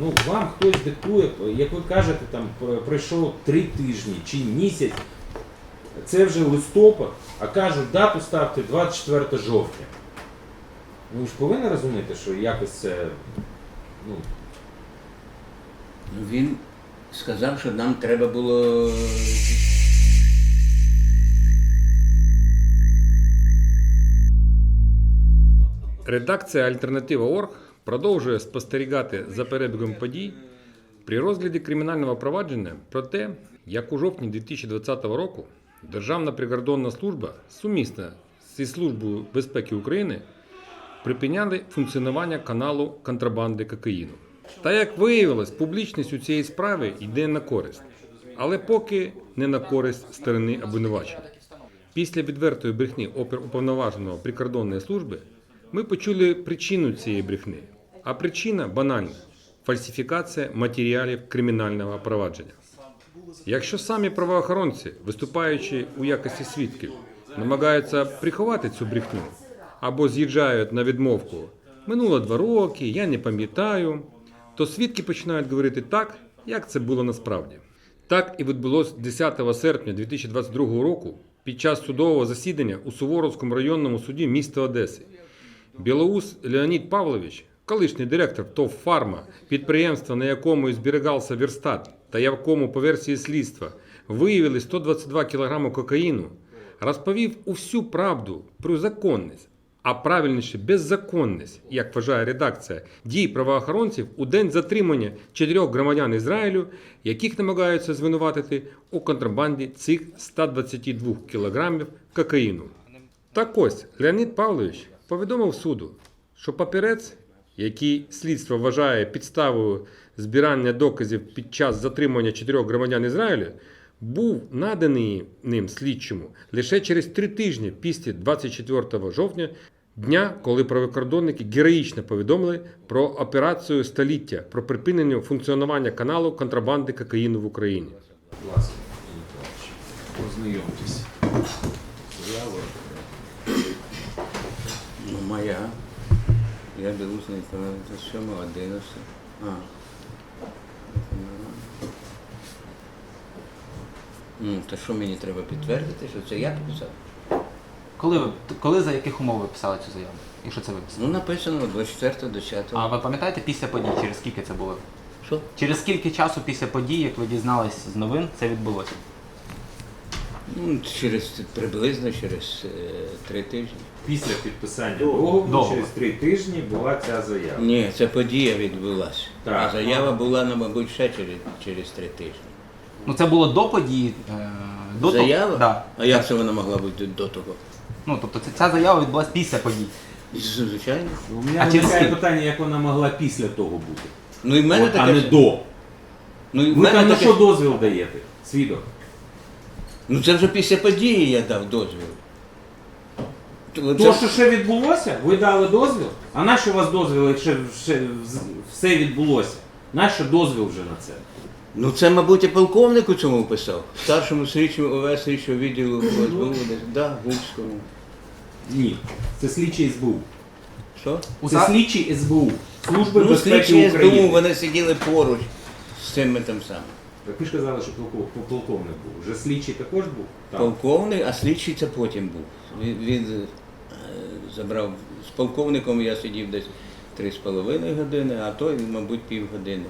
Ну, вам хтось диктує, як ви кажете, там про- пройшов три тижні чи місяць. Це вже листопад, а кажуть, дату ставте 24 жовтня. Ну, ви ж повинні розуміти, що якось це. Ну, Ну, Він сказав, що нам треба було. Редакція Альтернатива.орг продовжує спостерігати за перебігом подій при розгляді кримінального провадження про те, як у жовтні 2020 року Державна прикордонна служба сумісна зі Службою безпеки України припиняли функціонування каналу контрабанди кокаїну. Та як виявилось, публічність у цієї справи йде на користь, але поки не на користь сторони обвинувачення. Після відвертої брехні опер уповноваженого прикордонної служби ми почули причину цієї брехні. А причина банальна фальсифікація матеріалів кримінального провадження. Якщо самі правоохоронці, виступаючи у якості свідків, намагаються приховати цю брехню або з'їжджають на відмовку минуло два роки, я не пам'ятаю, то свідки починають говорити так, як це було насправді. Так і відбулося 10 серпня 2022 року під час судового засідання у Суворовському районному суді міста Одеси. Білоус Леонід Павлович, колишній директор ТОВ «Фарма», підприємства, на якому і зберігався Верстат, та якому по версії слідства виявили 122 кг кокаїну, розповів усю правду про законність, а правильніше беззаконність, як вважає редакція, дій правоохоронців у день затримання чотирьох громадян Ізраїлю, яких намагаються звинуватити у контрабанді цих 122 кг кокаїну. Так ось Леонід Павлович повідомив суду, що папірець, який слідство вважає підставою збирання доказів під час затримання чотирьох громадян Ізраїлю, був наданий ним слідчому лише через три тижні після 24 жовтня, дня, коли правокордонники героїчно повідомили про операцію століття про припинення функціонування каналу контрабанди кокаїну в Україні. будь ласка, Ігор ознайомтесь. Заява. Ну, моя. Я беру з неї це 7, 11. А. Ну, то що мені треба підтвердити, що це я підписав? Коли ви коли за яких умов ви писали цю заяву? І що це ви писали? Ну, написано 24 10 А ви пам'ятаєте після подій, через скільки це було? Що? Через скільки часу після подій, як ви дізнались з новин, це відбулося? Ну, через приблизно через е, три тижні. Після підписання договору Договору. через три тижні була ця заява. Ні, ця подія відбулася. Так. А заява була, ну, мабуть, ще через, через три тижні. Ну це було до події. Е, до того- Заява? Да. А як це вона могла бути до того? Ну тобто ця, ця заява відбулася після подій. Звичайно. У мене А через виникає скільки? питання, як вона могла після того бути. Ну і в мене От, а таке. не ж- до. Ну, і в Ви мене там на таке... що дозвіл даєте? Свідок. Ну це вже після події я дав дозвіл. То, це- що ще відбулося, ви дали дозвіл? А на що у вас дозвіл, якщо ще все відбулося? Нащо дозвіл вже на це? Ну це, мабуть, і полковник у цьому писав. Старшому слідчому ОВС слідчого відділу СБУ, десь, да, Гульському. Ні. Це слідчий СБУ. Що? Це за- слідчий СБУ. Служби Ну, безпеки слідчі України. СБУ, вони сиділи поруч з цими там самим. Так ви ж казали, що полков- полковник був. Вже слідчий також був? Там. Полковник, а слідчий це потім був. Він, він е, забрав з полковником я сидів десь три з половиною години, а той, мабуть, півгодини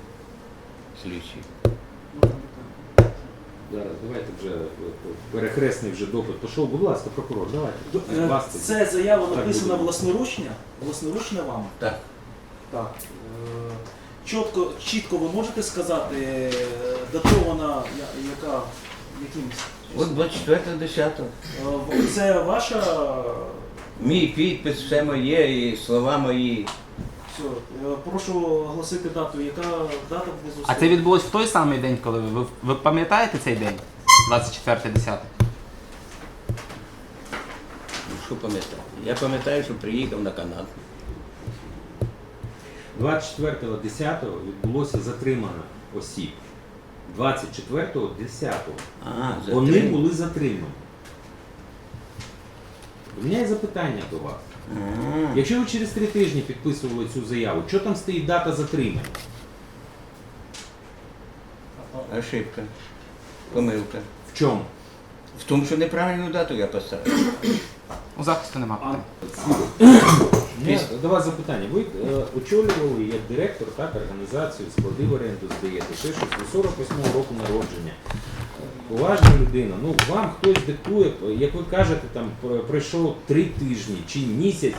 слідчий. Зараз, давайте вже е, перехресний вже допит. Пішов, будь ласка, прокурор, давайте. Е, Вас Це заява Так написана буде. власноручно? Власноручно вам? Так. Так. Чітко, чітко ви можете сказати, е, датована я- яка якимсь? От 24 10 Е, Це ваша. Мій підпис, все моє і слова мої. Все, е, прошу оголосити дату. Яка дата внизу? А це відбулось в той самий день, коли ви. Ви, ви пам'ятаєте цей день? 24.10. Ну, що пам'ятаю? Я пам'ятаю, що приїхав на Канаду. 24.10 відбулося затримано осіб. 24.10 А, за вони були затримані. У мене є запитання до вас. А. Якщо ви через три тижні підписували цю заяву, що там стоїть дата затримання? Ошибка. Помилка. В чому? В тому, що неправильну дату я поставив. У захисту нема питань. Ні, до вас запитання. Ви е, очолювали як директор так, організацію, склади в оренду здаєте, ще щось, ви 48 року народження. Поважна людина, ну вам хтось диктує, як ви кажете, там пр- пройшов три тижні чи місяць,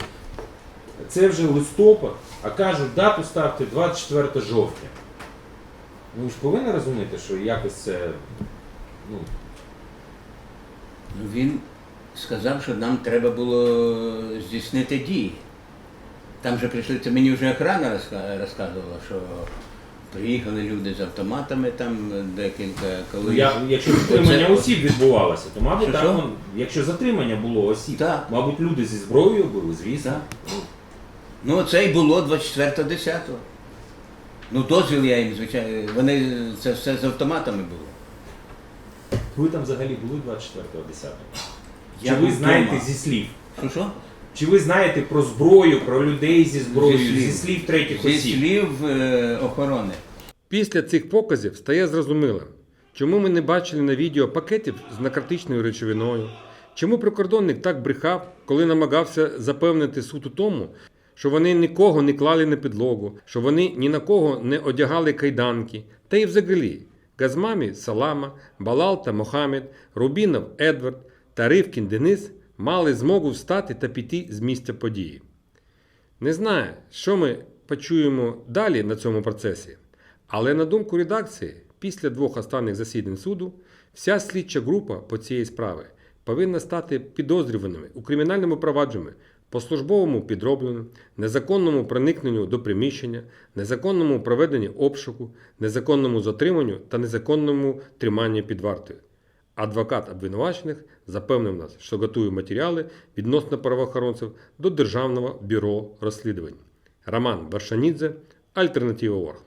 це вже листопад, а кажуть, дату ставте 24 жовтня. Ну ви ж повинні розуміти, що якось це. Ну, Ну, Він сказав, що нам треба було здійснити дії. Там же прийшли, це мені вже охрана розказувала, що приїхали люди з автоматами, там декілька ну, я, якщо затримання осіб відбувалося, то мабуть Що, що? якщо затримання було осіб, Так. мабуть, люди зі зброєю були, звісно. Так. Ну, це й було 24.10. Ну, дозвіл я їм, звичайно, вони це все з автоматами було. Ви там взагалі були 24.10? Чи Я ви був знаєте зі слів? Що що? Чи ви знаєте про зброю, про людей зі зброєю, Зі зі слів. слів, третіх Зі осіб? слів е, охорони. Після цих показів стає зрозумілим, чому ми не бачили на відео пакетів з наркотичною речовиною, чому прикордонник так брехав, коли намагався запевнити суд у тому, що вони нікого не клали на підлогу, що вони ні на кого не одягали кайданки, та й взагалі Газмамі Салама, Балал та Мохамед, Рубінов Едвард та Ривкін Денис мали змогу встати та піти з місця події. Не знаю, що ми почуємо далі на цьому процесі, але на думку редакції, після двох останніх засідань суду, вся слідча група по цієї справи повинна стати підозрюваними у кримінальному провадженні по службовому підробленню, незаконному проникненню до приміщення, незаконному проведенні обшуку, незаконному затриманню та незаконному триманні під вартою. Адвокат обвинувачених запевнив нас, що готує матеріали відносно правоохоронців до Державного бюро розслідувань. Роман Варшанідзе, Альтернатива Орг.